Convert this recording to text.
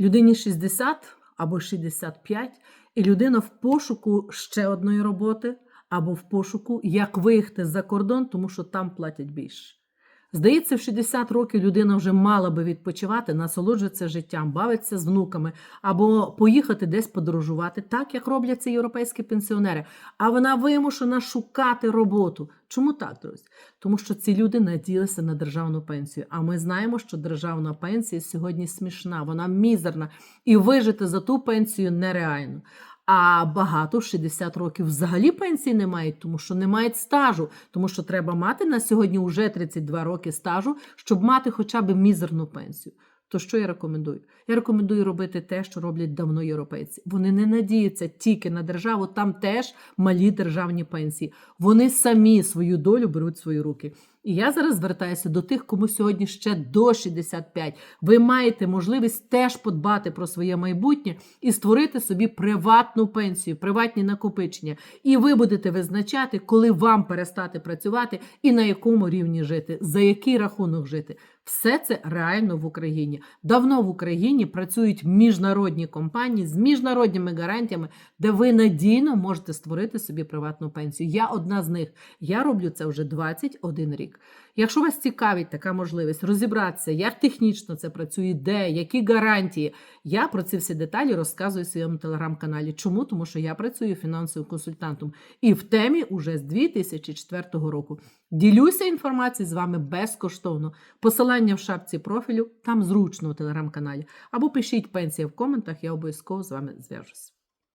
людині 60 або 65, і людина в пошуку ще одної роботи, або в пошуку, як виїхати за кордон, тому що там платять більше. Здається, в 60 років людина вже мала би відпочивати, насолоджуватися життям, бавитися з внуками або поїхати десь подорожувати, так як роблять це європейські пенсіонери. А вона вимушена шукати роботу. Чому так, друзі? Тому що ці люди наділися на державну пенсію. А ми знаємо, що державна пенсія сьогодні смішна, вона мізерна, і вижити за ту пенсію нереально. А багато в 60 років взагалі пенсії не мають, тому що не мають стажу, тому що треба мати на сьогодні вже 32 роки стажу, щоб мати хоча б мізерну пенсію. То що я рекомендую? Я рекомендую робити те, що роблять давно європейці. Вони не надіються тільки на державу, там теж малі державні пенсії. Вони самі свою долю беруть в свої руки. І я зараз звертаюся до тих, кому сьогодні ще до 65. Ви маєте можливість теж подбати про своє майбутнє і створити собі приватну пенсію, приватні накопичення. І ви будете визначати, коли вам перестати працювати і на якому рівні жити, за який рахунок жити. Все це реально в Україні. Давно в Україні працюють міжнародні компанії з міжнародними гарантіями, де ви надійно можете створити собі приватну пенсію. Я одна з них. Я роблю це вже 21 Якщо вас цікавить така можливість розібратися, як технічно це працює, де, які гарантії, я про ці всі деталі розказую в своєму телеграм-каналі. Чому? Тому що я працюю фінансовим консультантом і в темі уже з 2004 року. Ділюся інформацією з вами безкоштовно. Посилання в шапці профілю, там зручно у телеграм-каналі. Або пишіть пенсія в коментах, я обов'язково з вами зв'яжусь.